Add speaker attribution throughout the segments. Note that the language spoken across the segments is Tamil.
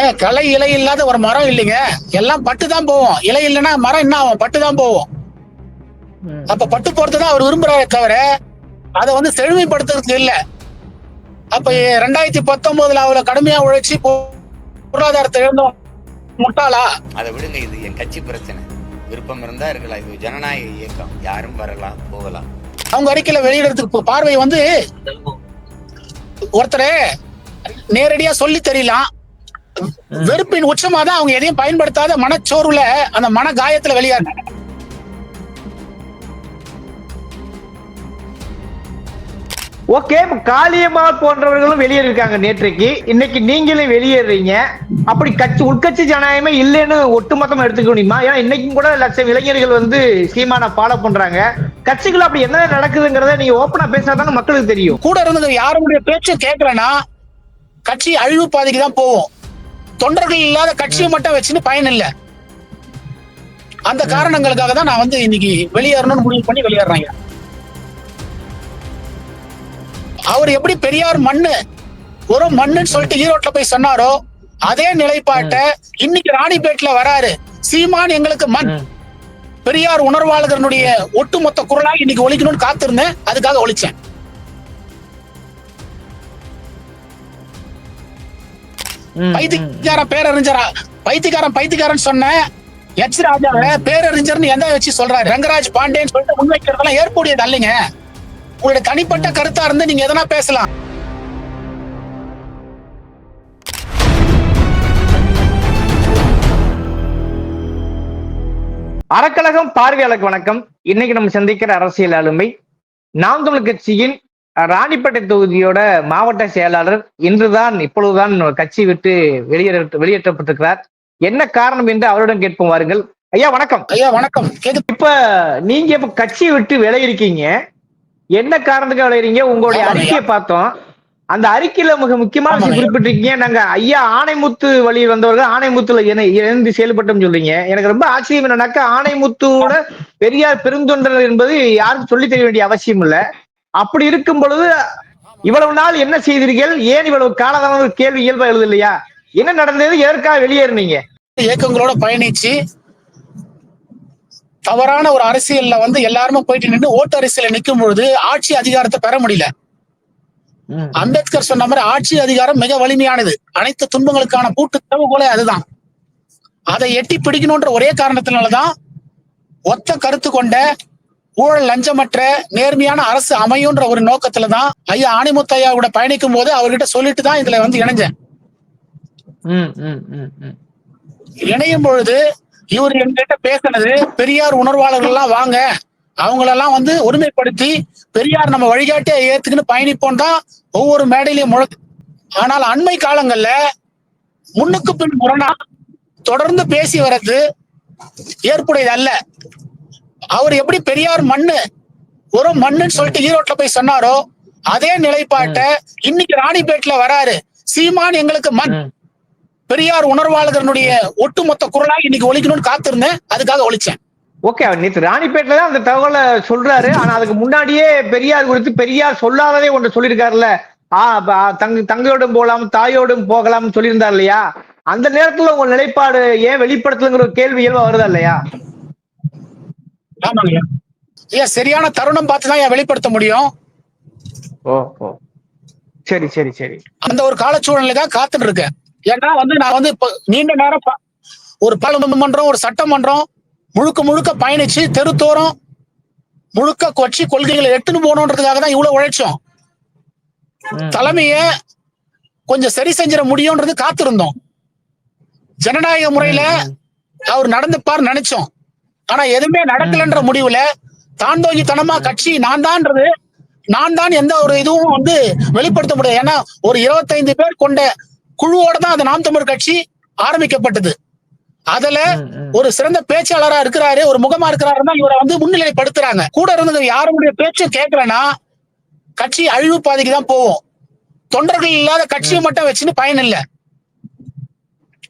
Speaker 1: ஏன் கலை இலை இல்லாத ஒரு மரம் இல்லைங்க. எல்லாம் பட்டு தான் போவோம். இலை இல்லைன்னா மரம் என்ன ஆகும்? பட்டு தான் போவோம். அப்ப பட்டு போறது தான் அவர் விரும்புறாரே தவிர அதை வந்து செழுமைப்படுத்துறதுக்கு இல்ல. அப்ப ரெண்டாயிரத்தி பத்தொன்பதுல அவளை கடுமையா உழைச்சி பொருளாதாரத்தை இழந்தோம் முட்டாளா?
Speaker 2: அதை விடுங்க இது என் கட்சி பிரச்சனை. விருப்பம் இருந்தா இருக்கலாம். இது ஜனநாயக இயக்கம். யாரும் வரலாம் போகலாம்.
Speaker 1: அவங்க அறிக்கையில வெளியிடறதுக்கு பார்வை வந்து ஒருத்தரை நேரடியா சொல்லி தெரியலாம். வெறுப்பின் உச்சமா தான் அவங்க எதையும் பயன்படுத்தாத மனச்சோர்வுல அந்த மன காயத்துல வெளியாங்க
Speaker 3: ஓகே இப்ப காளியம்மாள் போன்றவர்களும் வெளியேறிருக்காங்க நேற்றைக்கு. இன்னைக்கு நீங்களும் வெளியேறீங்க. அப்படி கட்சி உட்கட்சி ஜனநாயகமே இல்லைன்னு ஒட்டுமொத்தமா எடுத்துக்க முடியுமா? ஏன்னா இன்னைக்கும் கூட லட்சம் இளைஞர்கள் வந்து சீமான ஃபாலோ பண்றாங்க. கட்சிகள் அப்படி என்ன நடக்குதுங்கிறத நீங்க ஓப்பனா பேசினா மக்களுக்கு தெரியும்.
Speaker 1: கூட இருந்தது யாருடைய பேச்சும் கேட்கலன்னா கட்சி அழிவு பாதைக்கு தான் போவோம். தொண்டர்கள் இல்லாத கட்சியை மட்டும் வச்சுன்னு பயன் இல்ல அந்த காரணங்களுக்காக தான் நான் வந்து இன்னைக்கு வெளியேறணும்னு முடிவு பண்ணி வெளியேறாங்க அவர் எப்படி பெரியார் மண்ணு ஒரு மண்ணுன்னு சொல்லிட்டு ஈரோட்ல போய் சொன்னாரோ அதே நிலைப்பாட்டை இன்னைக்கு ராணிப்பேட்ல வராரு. சீமான் எங்களுக்கு மண். பெரியார் உணர்வாளர்களுடைய ஒட்டுமொத்த குரலா இன்னைக்கு ஒழிக்கணும்னு காத்திருந்தேன். அதுக்காக ஒழிச்சேன். பைத்தியக்காரன் பேரறிஞரா? பைத்தியக்காரன் பைத்தியக்காரன் சொன்ன எச் ராஜாவை பேரறிஞர்னு எந்த வச்சு சொல்றாரு? ரங்கராஜ் பாண்டேன்னு சொல்லிட்டு முன்வைக்கிறதெல்லாம் ஏற்புடையது அல்லைங்க. உங்களுடைய தனிப்பட்ட கருத்தா இருந்து நீங்க எதனா பேசலாம்.
Speaker 3: அறக்கழகம் பார்வையாளருக்கு வணக்கம். இன்னைக்கு நம்ம சந்திக்கிற அரசியல் ஆளுமை நாம் தமிழ் கட்சியின் ராணிப்பேட்டை தொகுதியோட மாவட்ட செயலாளர் இன்றுதான் இப்பொழுதுதான் கட்சி விட்டு வெளியேற வெளியேற்றப்பட்டிருக்கிறார். என்ன காரணம் என்று அவரிடம் கேட்போம் வாருங்கள். ஐயா வணக்கம்.
Speaker 1: ஐயா வணக்கம்.
Speaker 3: இப்ப நீங்க இப்ப கட்சியை விட்டு விளையிருக்கீங்க என்ன காரணத்துக்கு விளையிறீங்க? உங்களுடைய. அறிக்கையை பார்த்தோம். அந்த அறிக்கையில மிக முக்கியமான விஷயம். குறிப்பிட்டிருக்கீங்க. நாங்க ஐயா ஆணைமுத்து வழி வந்தவர்கள் ஆணைமுத்துல என்ன இணைந்து செயல்பட்டோம் சொல்றீங்க. எனக்கு ரொம்ப ஆச்சரியம் என்னன்னாக்கா ஆணைமுத்துவோட பெரியார் பெருந்தொண்டர் என்பது யாருக்கும் சொல்லி தெரிய வேண்டிய அவசியம் இல்ல அப்படி இருக்கும் பொழுது இவ்வளவு நாள் என்ன செய்தீர்கள்? ஏன் இவ்வளவு காலதான கேள்வி இயல்பா எழுது இல்லையா என்ன நடந்தது? எதற்காக வெளியேறினீங்க
Speaker 1: இயக்கங்களோட பயணிச்சு தவறான ஒரு அரசியல்ல வந்து எல்லாருமே போயிட்டு நின்று ஓட்டு அரசியல நிக்கும் பொழுது ஆட்சி அதிகாரத்தை பெற முடியல. அம்பேத்கர் சொன்ன மாதிரி ஆட்சி அதிகாரம் மிக வலிமையானது. அனைத்து துன்பங்களுக்கான பூட்டு திறவுகோலே அதுதான். அதை எட்டி பிடிக்கணும்ன்ற ஒரே காரணத்தினாலதான் ஒத்த கருத்து கொண்ட ஊழல் லஞ்சமற்ற நேர்மையான அரசு அமையும்ன்ற ஒரு நோக்கத்துல தான் ஐயா ஆணிமுத்து ஐயா கூட பயணிக்கும் போது அவர்கிட்ட சொல்லிட்டு தான் இதுல வந்து இணைஞ்சேன். இணையும் பொழுது இவர் என்கிட்ட பேசினது பெரியார் உணர்வாளர்கள் எல்லாம் வாங்க. அவங்களெல்லாம் வந்து ஒருமைப்படுத்தி பெரியார் நம்ம வழிகாட்டியா ஏத்துக்குன்னு பயணிப்போம் தான் ஒவ்வொரு மேடையிலையும் முழக்கு ஆனால் அண்மை காலங்கள்ல முன்னுக்கு பின் முரணா தொடர்ந்து பேசி வர்றது ஏற்புடையது அல்ல அவர் எப்படி பெரியார் மண்ணு ஒரு மண்ணுன்னு சொல்லிட்டு ஈரோட்ல போய் சொன்னாரோ அதே நிலைப்பாட்டை இன்னைக்கு ராணிப்பேட்ல வராரு. சீமான் எங்களுக்கு மண். பெரியார் உணர்வாளர்களுடைய ஒட்டுமொத்த குரலா இன்னைக்கு ஒழிக்கணும்னு காத்திருந்தேன். அதுக்காக ஒழிச்சேன்
Speaker 3: ஓகே அவர் நேற்று ராணிப்பேட்டில தான் அந்த தகவலை சொல்றாரு. ஆனா அதுக்கு முன்னாடியே பெரியார் குறித்து பெரியார் சொல்லாததே ஒன்று சொல்லியிருக்காருல்ல. ஆ ப- தங்க தங்கையோடும் போகலாம் தாயோடும் போகலாம்னு சொல்லியிருந்தார் இல்லையா? அந்த நேரத்துல உங்க நிலைப்பாடு ஏன் வெளிப்படுத்தலுங்கிற ஒரு கேள்வி இயல்பா வருதா இல்லையா?
Speaker 1: ஆமாங்க. ஐயா சரியான தருணம் பார்த்து தான் வெளிப்படுத்த முடியும்.
Speaker 3: ஓ ஓ. சரி சரி சரி.
Speaker 1: அந்த ஒரு காலச்சூழ்நிலை தான் காத்துட்டு இருக்கேன் ஏன்னா வந்து நான் வந்து இப்ப நீண்ட நேரம் ப- ஒரு பாராளுமன்றம் ஒரு சட்டமன்றம் முழுக்க முழுக்க பயணிச்சு தெருத்தோறும் முழுக்க கொச்சி கொள்கைகளை எட்டுன்னு போகணுன்றதுக்காக தான் இவ்வளவு உழைச்சோம். தலைமைய கொஞ்சம் சரி செஞ்சிட முடியும்ன்றது காத்திருந்தோம். ஜனநாயக முறையில அவர் நடந்துப்பார் நினைச்சோம். ஆனா எதுவுமே நடக்கலன்ற முடிவுல தாந்தோகித்தனமா கட்சி நான் தான்ன்றது நான் தான் எந்த ஒரு இதுவும் வந்து வெளிப்படுத்த முடியாது. ஏன்னா ஒரு இருபத்தைந்து பேர் கொண்ட குழுவோட தான் அந்த நாம் தமிழர் கட்சி ஆரம்பிக்கப்பட்டது. அதுல. ஒரு சிறந்த பேச்சாளரா இருக்கிறாரு ஒரு முகமா இருக்கிறாருன்னா இவரை வந்து முன்னிலைப்படுத்துறாங்க. கூட இருந்தது யாருடைய பேச்சும் கேட்கலன்னா கட்சி அழிவு பாதைக்கு தான் போவோம். தொண்டர்கள் இல்லாத கட்சியை மட்டும் வச்சுன்னு பயன் இல்ல.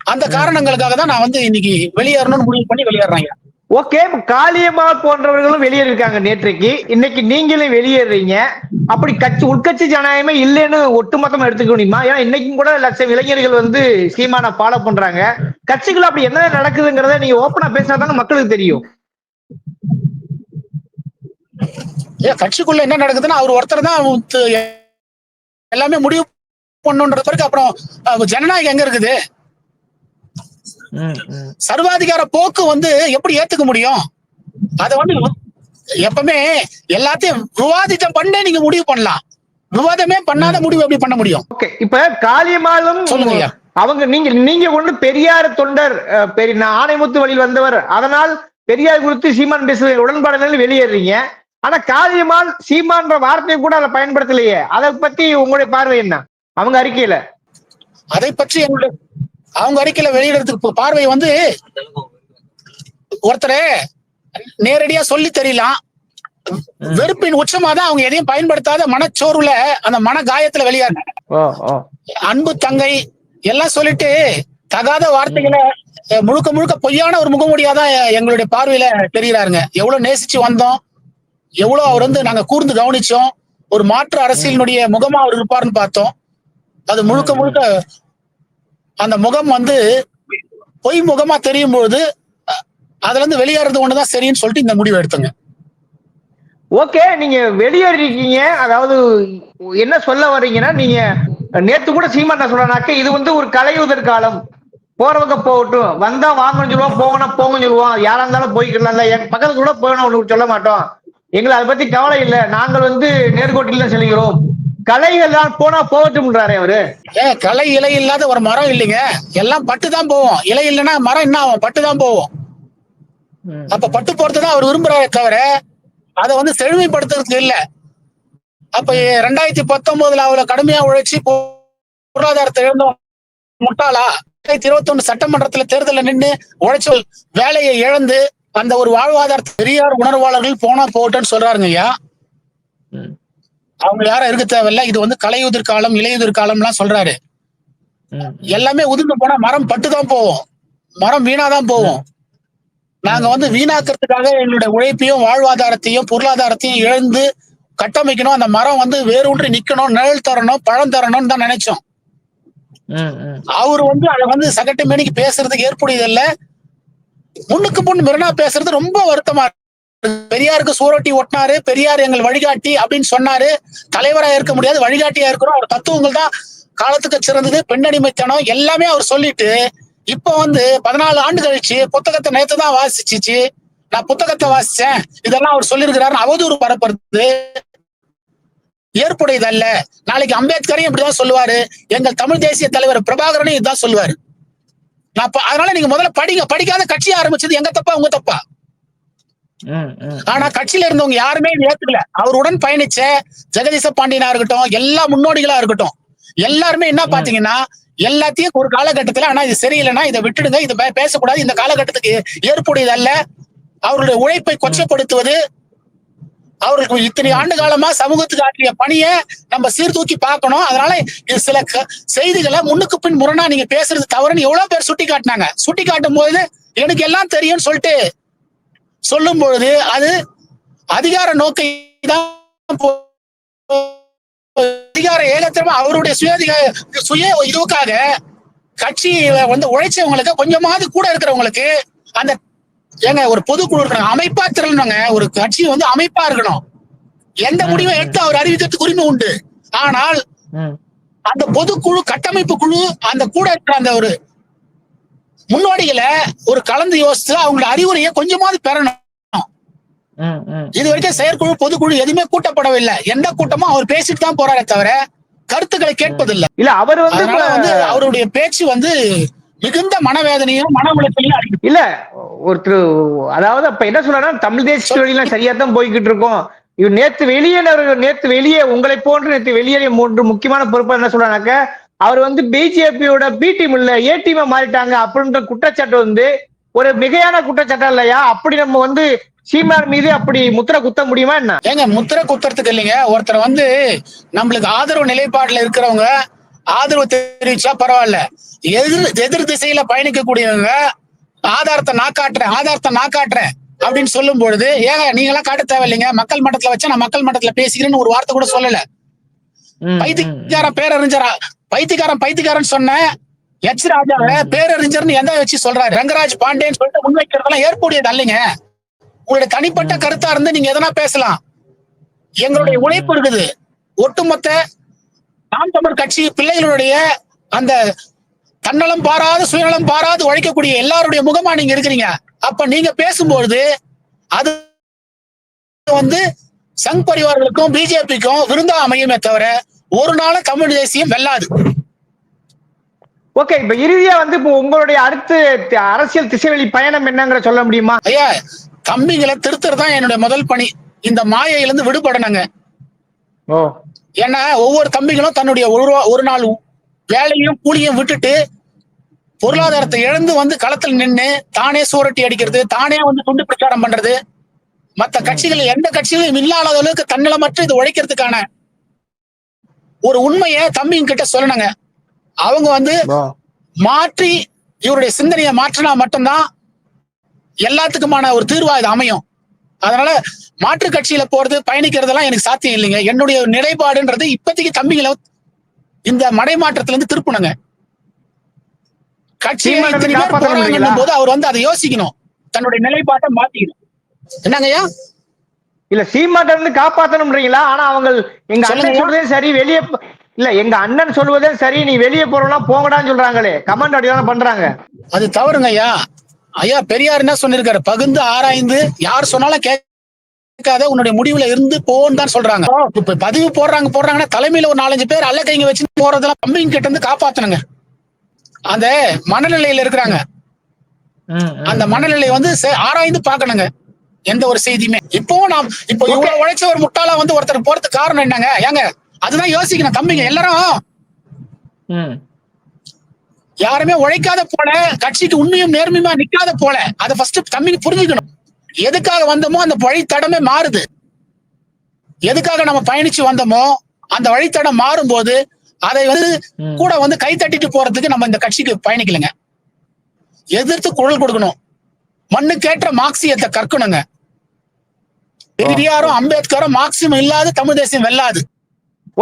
Speaker 1: அந்த காரணங்களுக்காக தான் நான் வந்து இன்னைக்கு வெளியேறணும்னு முடிவு பண்ணி வெளியேறாங்க
Speaker 3: ஓகே காளியம்மா போன்றவர்களும் வெளியேறிருக்காங்க நேற்றைக்கு. இன்னைக்கு நீங்களும் வெளியேறீங்க. அப்படி கட்சி உட்கட்சி ஜனநாயகமே இல்லைன்னு ஒட்டுமொத்தமா எடுத்துக்க முடியுமா? ஏன்னா இன்னைக்கும் கூட லட்சம் இளைஞர்கள் வந்து சீமான ஃபாலோ பண்றாங்க. கட்சிகள் அப்படி என்ன நடக்குதுங்கிறத நீங்க ஓப்பனா பேசினாதானே மக்களுக்கு தெரியும்.
Speaker 1: கட்சிக்குள்ள என்ன நடக்குதுன்னா அவர் ஒருத்தர் தான் எல்லாமே முடிவு பண்ணுன்ற பிறகு அப்புறம் ஜனநாயகம் எங்க இருக்குது? சர்வாதிகார போக்கு வந்து எப்படி ஏத்துக்க முடியும்? அத வந்து எப்பவுமே எல்லாத்தையும் விவாதித்தம் பண்ணே நீங்க முடிவு பண்ணலாம். விவாதமே பண்ணாத முடிவு எப்படி பண்ண முடியும்?
Speaker 3: ஓகே இப்ப காளியம்மாளும்
Speaker 1: சொல்லுங்க.
Speaker 3: அவங்க நீங்க நீங்க ஒண்ணு பெரியார் தொண்டர் பெரிய நான் ஆணைமுத்து வழியில் வந்தவர். அதனால் பெரியார் குறித்து சீமான் பேசுற உடன்பாடுகள் வெளியேறீங்க. ஆனா காளியம்மாள் சீமான்ற வார்த்தையை கூட அதை பயன்படுத்தலையே. அதை பத்தி உங்களுடைய பார்வை என்ன? அவங்க அறிக்கையில.
Speaker 1: அதை பற்றி எங்களுடைய அவங்க அறிக்கையில வெளியிடறதுக்கு பார்வை வந்து ஒருத்தரை நேரடியா சொல்லி தெரியலாம். வெறுப்பின் உச்சமா தான் அவங்க எதையும் பயன்படுத்தாத மனச்சோர்வுல அந்த மன காயத்துல
Speaker 3: ஓ
Speaker 1: அன்பு தங்கை எல்லாம் சொல்லிட்டு தகாத வார்த்தைகளை முழுக்க முழுக்க பொய்யான ஒரு முகமூடியாதான் எங்களுடைய பார்வையில தெரிகிறாருங்க. எவ்வளவு நேசிச்சு வந்தோம். எவ்வளவு அவர் வந்து நாங்க கூர்ந்து கவனிச்சோம். ஒரு மாற்று அரசியலினுடைய முகமா அவர் இருப்பாருன்னு பார்த்தோம். அது முழுக்க முழுக்க அந்த முகம் வந்து பொய் முகமா தெரியும் போது அதுல இருந்து வெளியேறது ஒண்ணுதான் சரின்னு சொல்லிட்டு இந்த முடிவு எடுத்துங்க.
Speaker 3: ஓகே நீங்க வெளியேறிருக்கீங்க. அதாவது என்ன சொல்ல வர்றீங்கன்னா நீங்க நேத்து கூட சீமான் என்ன சொல்றானாக்க இது வந்து ஒரு கலையுதர் காலம். போறவங்க போகட்டும். வந்தா வாங்கன்னு சொல்லுவோம் போகணும் போங்கன்னு சொல்லுவோம். யாரா இருந்தாலும் போய்க்கலாம்ல என் பக்கத்துல கூட போகணும் ஒண்ணு சொல்ல மாட்டோம். எங்களை அதை பத்தி கவலை இல்லை. நாங்கள் வந்து நேர்கோட்டில் செல்கிறோம். கலைகள் தான் போனா போகட்டும்ன்றாரு அவரு.
Speaker 1: ஏன் கலை இலை இல்லாத ஒரு மரம் இல்லைங்க. எல்லாம் பட்டு தான் போவோம். இலை இல்லைன்னா மரம் என்ன ஆகும்? பட்டு தான் போவோம் அப்ப பட்டு போறது தான் அவர் விரும்புறாரே தவிர அதை வந்து செழுமைப்படுத்துறதுக்கு இல்ல. அப்ப ரெண்டாயிரத்தி பத்தொன்பதுல அவளை கடுமையா உழைச்சி பொருளாதாரத்தை இழந்தோம் முட்டாளா? ரெண்டாயிரத்தி இருபத்தி ஒண்ணு சட்டமன்றத்துல தேர்தல்ல நின்னு உழைச்சல் வேலையை இழந்து அந்த ஒரு வாழ்வாதார பெரியார் உணர்வாளர்கள் போனா போகட்டும்னு சொல்றாருங்க ஐயா.
Speaker 3: ம்.
Speaker 1: அவங்க யாரும் இருக்க தேவையில்ல. இது வந்து கலையுதிர் காலம் இலையுதிர் காலம்லாம் சொல்றாரு. எல்லாமே உதிர்ந்து போனா மரம் பட்டு தான் போவோம். மரம் வீணாதான் போவோம். நாங்க வந்து வீணாக்கிறதுக்காக எங்களுடைய உழைப்பையும் வாழ்வாதாரத்தையும் பொருளாதாரத்தையும் இழந்து கட்டமைக்கணும். அந்த மரம் வந்து வேரூன்றி நிக்கணும். நிழல் தரணும் பழம் தரணும்னு தான் நினைச்சோம். அவர் வந்து அதை வந்து சகட்டு மேனிக்கு பேசுறதுக்கு ஏற்புடையதில்ல. முன்னுக்கு முன் மிரணா பேசுறது ரொம்ப வருத்தமா பெரியாருக்கு சூரட்டி ஒட்டினாரு பெரியார் எங்கள் வழிகாட்டி அப்படின்னு சொன்னாரு. தலைவரா இருக்க முடியாது வழிகாட்டியா இருக்கிறோம் அவர் தத்துவங்கள் தான் காலத்துக்கு சிறந்தது பெண்ணடிமைத்தனம் எல்லாமே அவர் சொல்லிட்டு இப்ப வந்து பதினாலு ஆண்டு கழிச்சு புத்தகத்தை நேத்து தான் வாசிச்சிச்சு. நான் புத்தகத்தை வாசிச்சேன். இதெல்லாம் அவர் சொல்லியிருக்கிறாரு அவதூறு பரப்புறது ஏற்புடையதல்ல. நாளைக்கு அம்பேத்கரையும் இப்படிதான் சொல்லுவாரு. எங்கள் தமிழ் தேசிய தலைவர் பிரபாகரனும் இதுதான் சொல்லுவாரு. நான் அதனால நீங்க முதல்ல படிங்க. படிக்காத கட்சி ஆரம்பிச்சது எங்க தப்பா உங்க தப்பா? ஆனா கட்சியில இருந்தவங்க யாருமே ஏத்துக்கல. அவருடன் பயணிச்ச ஜெகதீச பாண்டியனா இருக்கட்டும் எல்லா முன்னோடிகளா இருக்கட்டும் எல்லாருமே என்ன பாத்தீங்கன்னா எல்லாத்தையும் ஒரு காலகட்டத்துல ஆனா இது சரியில்லைன்னா இதை விட்டுடுங்க இதை பேசக்கூடாது இந்த காலகட்டத்துக்கு ஏற்புடையது அல்ல அவருடைய உழைப்பை கொச்சப்படுத்துவது அவருக்கு இத்தனை ஆண்டு காலமா சமூகத்துக்கு ஆற்றிய பணியை நம்ம சீர்தூக்கி பார்க்கணும். அதனால இது சில செய்திகளை முன்னுக்கு பின் முரணா நீங்க பேசுறது தவறுன்னு எவ்வளவு பேர் சுட்டி காட்டினாங்க சுட்டி காட்டும் போது எனக்கு எல்லாம் தெரியும்னு சொல்லிட்டு சொல்லும் பொழுது அது அதிகார நோக்கை தான் போ- அதிகார ஏகத்திரமா அவருடைய சுய சுய இதுவுக்காக கட்சி வந்து உழைச்சவங்களுக்கு கொஞ்சமாவது கூட இருக்கிறவங்களுக்கு அந்த ஏங்க ஒரு பொதுக்குழு இருக்கணும் அமைப்பா திரளணுங்க. ஒரு கட்சி வந்து அமைப்பா இருக்கணும். எந்த முடிவை எடுத்து அவர் அறிவிக்கிறதுக்கு உரிமை உண்டு. ஆனால் அந்த பொதுக்குழு கட்டமைப்பு குழு அந்த கூட இருக்கிற அந்த ஒரு முன்னோடிகளை ஒரு கலந்து யோசிச்சு அவங்களோட அறிவுரையை கொஞ்சமாவது பெறணும். இது வரைக்கும் செயற்குழு பொதுக்குழு எதுவுமே கூட்டப்படவில்லை. எந்த கூட்டமும் அவர் பேசிட்டு தான் போறாரே தவிர கருத்துக்களை கேட்பதில்லை.
Speaker 3: இல்ல அவர் வந்து
Speaker 1: அவருடைய பேச்சு வந்து மிகுந்த மனவேதனையும் மன உளைச்சலையும் அளிக்குது.
Speaker 3: இல்ல ஒருத்தர் அதாவது அப்ப என்ன சொல்றாருன்னா தமிழ் தேசிய வழியெல்லாம் சரியா தான் போய்கிட்டு இருக்கோம். இவர் நேத்து வெளியேறவர்கள் நேத்து வெளியே உங்களை போன்று நேத்து வெளியேறிய மூன்று முக்கியமான பொறுப்பு என்ன சொல்றாங்க அவர் வந்து பிஜேபியோட பி டீம் இல்ல ஏ டீமா மாறிட்டாங்க அப்படின்ற குற்றச்சாட்டு வந்து ஒரு மிகையான குற்றச்சாட்டு இல்லையா? அப்படி நம்ம வந்து சீமார் மீது அப்படி முத்திரை குத்த முடியுமா என்ன?
Speaker 1: ஏங்க முத்திரை குத்துறதுக்கு இல்லைங்க. ஒருத்தர் வந்து நம்மளுக்கு ஆதரவு நிலைப்பாட்டுல இருக்கிறவங்க ஆதரவு தெரிவிச்சா பரவாயில்ல. எதிர் எதிர் திசையில பயணிக்க கூடியவங்க ஆதாரத்தை நான் காட்டுறேன் ஆதாரத்தை நான் காட்டுறேன் அப்படின்னு சொல்லும் பொழுது ஏங்க நீங்க எல்லாம் காட்ட தேவையில்லைங்க. மக்கள் மன்றத்துல வச்சு நான் மக்கள் மன்றத்துல பேசிக்கிறேன்னு ஒரு வார்த்தை கூட சொல்லல. பைத்தியக்காரன் பேரறிஞரா பைத்தியக்காரன் பைத்தியக்காரன் சொன்ன எச் ராஜாவை பேரறிஞர்னு எந்த வச்சு சொல்றாரு? ரங்கராஜ் பாண்டேன்னு சொல்லிட்டு முன்வைக்கிறதெல்லாம் ஏற்புடையது அல்லைங்க. உங்களுடைய தனிப்பட்ட கருத்தா இருந்து நீங்க எதனா பேசலாம். எங்களுடைய உழைப்பு இருக்குது. ஒட்டுமொத்த நாம் தமிழ் கட்சி பிள்ளைகளுடைய அந்த தன்னலம் பாராது சுயநலம் பாராது உழைக்கக்கூடிய எல்லாருடைய முகமா நீங்க இருக்கிறீங்க. அப்ப நீங்க பேசும்பொழுது அது வந்து சங் பரிவார்களுக்கும் பிஜேபிக்கும் விருந்தா அமையுமே தவிர ஒரு நாளும் தமிழ் தேசியம் வெல்லாது.
Speaker 3: ஓகே இப்ப இறுதியா வந்து இப்போ உங்களுடைய அடுத்த அரசியல் திசைவெளி பயணம் என்னங்கிற சொல்ல முடியுமா?
Speaker 1: ஐயா தம்பிகளை திருத்துறது தான் என்னுடைய முதல் பணி. இந்த மாயையிலிருந்து விடுபடணுங்க.
Speaker 3: ஓ.
Speaker 1: ஏன்னா ஒவ்வொரு தம்பிகளும் தன்னுடைய ஒரு ஒரு நாள் வேலையும் கூலியும் விட்டுட்டு பொருளாதாரத்தை இழந்து வந்து களத்தில் நின்னு தானே சூரட்டி அடிக்கிறது தானே வந்து துண்டு பிரச்சாரம் பண்றது. மத்த கட்சிகள் எந்த கட்சிகளும் இல்லாத அளவுக்கு தன்னலமற்று இது உழைக்கிறதுக்கான ஒரு உண்மையை தம்பிங்க கிட்ட சொல்லணுங்க. அவங்க வந்து மாற்றி இவருடைய சிந்தனையை மாற்றினா மட்டும்தான் எல்லாத்துக்குமான ஒரு தீர்வா இது அமையும். அதனால மாற்று கட்சியில போறது பயணிக்கிறதெல்லாம் எனக்கு சாத்தியம் இல்லைங்க. என்னுடைய நிலைப்பாடுன்றது இப்போதைக்கு தம்பிகளை இந்த மடைமாற்றத்துல இருந்து திருப்பணுங்க. கட்சியை
Speaker 3: சீமானத்தை
Speaker 1: இத்தனை பேர்? போது அவர் வந்து அதை யோசிக்கணும். தன்னுடைய நிலைப்பாட்டை மாத்திக்கணும். என்னங்கய்யா
Speaker 3: இல்ல சீமாட்ட இருந்து காப்பாத்தணும்ன்றீங்களா? ஆனா அவங்க எங்க அண்ணன். சொல்றதே சரி வெளியே இல்ல எங்க அண்ணன் சொல்வதே சரி நீ வெளியே போறோம்னா போங்கடான்னு சொல்றாங்களே. கமெண்ட் அப்படிதானே பண்றாங்க.
Speaker 1: அது தவறுங்க ஐயா. ஐயா பெரியார் என்ன சொல்லிருக்காரு? பகுந்து ஆராய்ந்து யார் சொன்னாலும் கேட்காத உன்னுடைய முடிவுல இருந்து போன்னு தான் சொல்றாங்க. இப்ப பதிவு போடுறாங்க போடுறாங்கன்னா தலைமையில ஒரு நாலஞ்சு பேர் அல்ல கைங்க வச்சு போறதெல்லாம் தம்பிங்க கிட்ட இருந்து காப்பாத்தணுங்க. அந்த மனநிலையில இருக்கிறாங்க. அந்த மனநிலை வந்து ஆராய்ந்து பார்க்கணுங்க. எந்த ஒரு செய்தியுமே. இப்பவும் நாம் இப்போ இவ்வளவு உழைச்ச ஒரு முட்டாளா வந்து ஒருத்தர் போறதுக்கு காரணம் என்னங்க? ஏங்க அதுதான் யோசிக்கணும். தம்பிங்க எல்லாரும். யாருமே உழைக்காத போல கட்சிக்கு உண்மையும் நேர்மையுமா நிக்காத போல அதை ஃபர்ஸ்ட் தம்பிக்கு புரிஞ்சுக்கணும். எதுக்காக வந்தோமோ அந்த வழித்தடமே மாறுது. எதுக்காக நம்ம பயணிச்சு வந்தோமோ அந்த வழித்தடம் மாறும்போது அதை வந்து. கூட வந்து கை தட்டிட்டு போறதுக்கு நம்ம இந்த கட்சிக்கு பயணிக்கலைங்க. எதிர்த்து குரல் கொடுக்கணும். மண்ணுக்கேற்ற மார்க்சியத்தை கற்கணுங்க. பெரியாரும் அம்பேத்கரும் மார்க்சியம் இல்லாத தமிழ் தேசியம் வெல்லாது.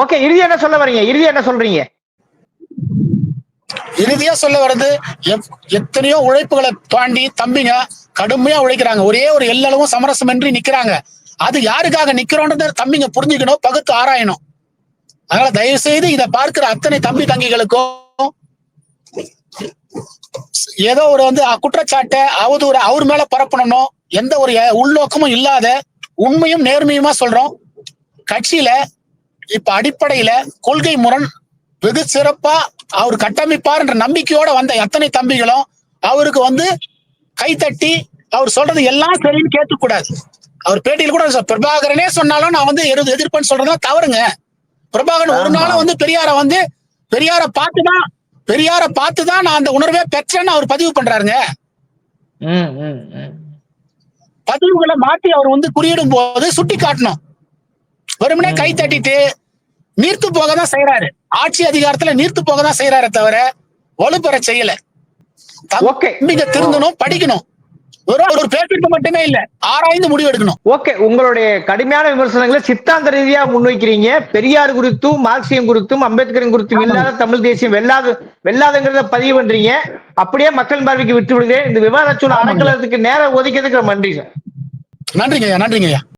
Speaker 3: ஓகே இறுதி என்ன சொல்ல வரீங்க? இறுதி என்ன சொல்றீங்க?
Speaker 1: இறுதியா சொல்ல வர்றது எத்தனையோ உழைப்புகளை தாண்டி தம்பிங்க கடுமையா உழைக்கிறாங்க. ஒரே ஒரு எல்லளவும் சமரசமின்றி நிக்கிறாங்க. அது யாருக்காக நிக்கிறோன்றத தம்பிங்க புரிஞ்சுக்கணும் பகுத்து ஆராயணும். அதனால தயவு செய்து இதை பார்க்கிற அத்தனை தம்பி தங்கிகளுக்கும் ஏதோ ஒரு வந்து குற்றச்சாட்டை அவதூறு அவர் மேல பரப்பணும் எந்த ஒரு உள்நோக்கமும் இல்லாத உண்மையும் நேர்மையுமா சொல்றோம். கட்சியில இப்ப அடிப்படையில கொள்கை முரண் வெகு சிறப்பா அவர் கட்டமைப்பார் என்ற நம்பிக்கையோட வந்த எத்தனை தம்பிகளும் அவருக்கு வந்து கைத்தட்டி அவர் சொல்றது எல்லாம் சரின்னு கேட்க கூடாது. அவர் பேட்டியில் கூட பிரபாகரனே சொன்னாலும் நான் வந்து எது எதிர்ப்பேன்னு சொல்றதா தவறுங்க. பிரபாகரன் ஒரு. நாளும் வந்து பெரியார வந்து பெரியார பார்த்துதான் பெரியார பார்த்துதான் நான் அந்த உணர்வே பெற்றேன்னு அவர் பதிவு பண்றாருங்க. பதிவுகளை மாற்றி அவர் வந்து குறியிடும் போது சுட்டி காட்டணும். வெறுமனே கை தட்டிட்டு நீர்த்து போக தான் செய்யறாரு ஆட்சி அதிகாரத்துல நீர்த்து போக தான் செய்யறாரே தவிர வலுப்பெற செய்யல.
Speaker 3: ஓகே.
Speaker 1: தம்பிங்க திருந்தணும் படிக்கணும். வெறும் ஒரு பேச்சுக்கு மட்டுமே இல்ல ஆராய்ந்து முடிவு எடுக்கணும்
Speaker 3: ஓகே உங்களுடைய கடுமையான விமர்சனங்களை சித்தாந்த ரீதியா முன்வைக்கிறீங்க. பெரியார் குறித்தும் மார்க்சியம் குறித்தும் அம்பேத்கரின் குறித்தும் இல்லாத தமிழ் தேசியம் வெல்லாத வெல்லாதங்கிறத பதிவு பண்றீங்க. அப்படியே மக்கள் பார்வைக்கு விட்டு விடுங்க இந்த விவாத சூழல் அடக்கலத்துக்கு நேரம் ஒதுக்கிறதுக்கு நன்றி சார்
Speaker 1: நன்றிங்க நன்றிங்க